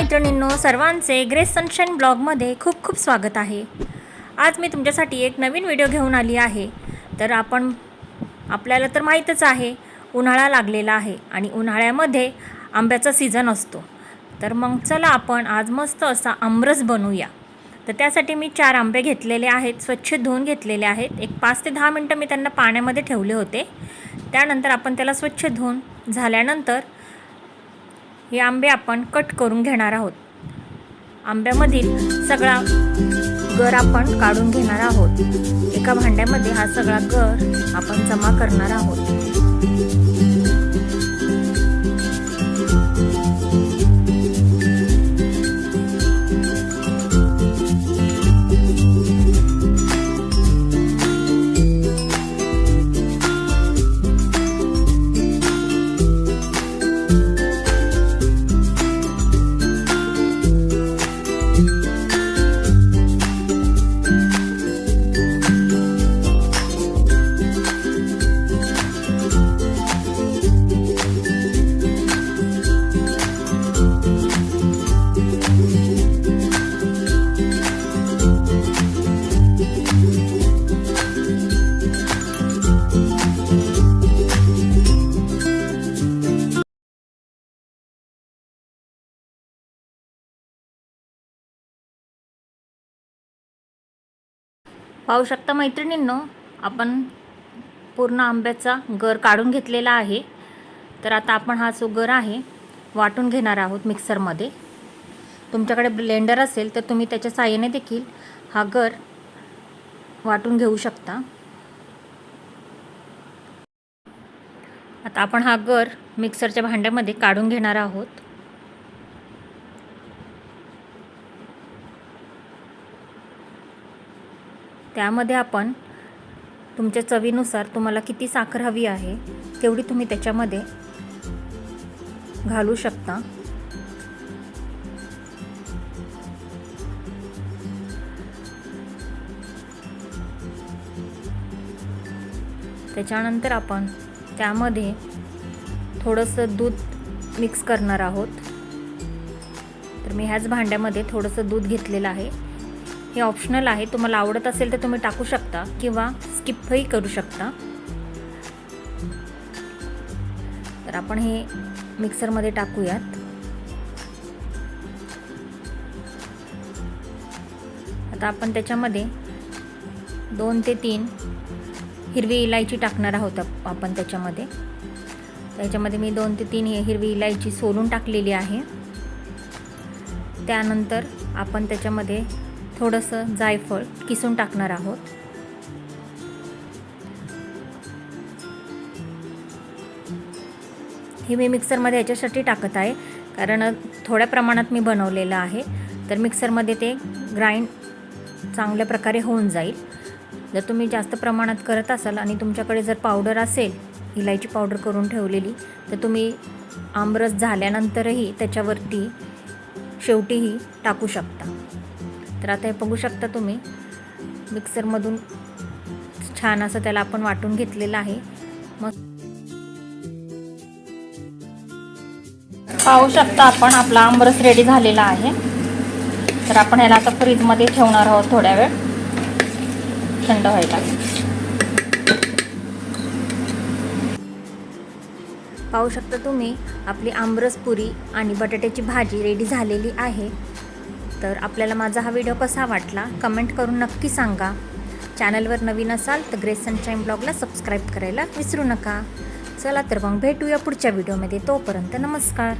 मैत्रिणींनो सर्वांचे grace sunshine ब्लॉगमध्ये खूप खूप स्वागत आहे. आज मी तुमच्यासाठी एक नवीन व्हिडिओ घेऊन आली आहे. तर आपण आपल्याला तर माहीतच आहे उन्हाळा लागलेला आहे आणि उन्हाळ्यामध्ये आंब्याचा सीझन असतो. तर मग चला आपण आज मस्त असा आमरस बनवूया. तर त्यासाठी मी चार आंबे घेतलेले आहेत स्वच्छ धुवून घेतलेले आहेत. एक पाच ते दहा मिनटं मी त्यांना पाण्यामध्ये ठेवले होते. त्यानंतर आपण त्याला स्वच्छ धुवून झाल्यानंतर हे आंबे आपण कट करून घेणार आहोत. आंब्यामधील सगळा गर आपण काढून घेणार आहोत. एका भांड्यामध्ये हा सगळा गर आपण जमा करणार आहोत. पाहू शकता मैत्रिणींनो आपण पूर्ण आंब्याचा गर काढून घेतलेला आहे. तर आता आपण हा जो गर आहे वाटून घेणार आहोत मिक्सरमध्ये. तुमच्याकडे ब्लेंडर असेल तर तुम्ही त्याच्या साहाय्याने देखील हा गर वाटून घेऊ शकता. आता आपण हा गर मिक्सरच्या भांड्यामध्ये काढून घेणार आहोत. त्यामध्ये आपण तुमच्या चवीनुसार तुम्हाला किती साखर हवी आहे तेवढी तुम्ही त्याच्यामध्ये घालू शकता. त्याच्यानंतर आपण त्यामध्ये थोडंसं दूध मिक्स करणार आहोत. तर मी ह्याच भांड्यामध्ये थोडंसं दूध घेतलेलं आहे. हे ऑप्शनल आहे. तुम्हाला आवडत असेल तर तुम्ही टाकू शकता किंवा स्किपही करू शकता. तर आपण हे मिक्सरमध्ये टाकूयात. आता आपण त्याच्यामध्ये दोन ते तीन हिरवी इलायची टाकणार आहोत आपण त्याच्यामध्ये. त्याच्यामध्ये मी दोन ते तीन हिरवी इलायची सोलून टाकलेली आहे. त्यानंतर आपण त्याच्यामध्ये थोडंसं जायफळ किसून टाकणार आहोत. हे मी मिक्सरमध्ये याच्यासाठी टाकत आहे कारण थोड्या प्रमाणात मी बनवलेलं आहे. तर मिक्सरमध्ये ते ग्राइंड चांगल्या प्रकारे होऊन जाईल. जर तुम्ही जास्त प्रमाणात करत असाल आणि तुमच्याकडे जर पावडर असेल इलायची पावडर करून ठेवलेली तर तुम्ही आमरस झाल्यानंतरही त्याच्यावरती शेवटीही टाकू शकता. तर आता हे बघू शकता तुम्ही. मिक्सरमधून छान असं त्याला आपण वाटून घेतलेलं आहे. मग पाहू शकता आपण आपला आंबरस रेडी झालेला आहे. तर आपण ह्याला आता फ्रीजमध्ये ठेवणार आहोत थोड्या वेळ. थंड व्हायला. पाहू शकता तुम्ही आपली आंबरस पुरी आणि बटाट्याची भाजी रेडी झालेली आहे. तर आपल्याला माझा हा व्हिडिओ कसा वाटला कमेंट करून नक्की सांगा. चॅनलवर नवीन असाल तर ग्रेस सनशाईन ब्लॉगला सबस्क्राईब करायला विसरू नका. चला तर मग भेटूया पुढच्या व्हिडिओमध्ये. तोपर्यंत नमस्कार.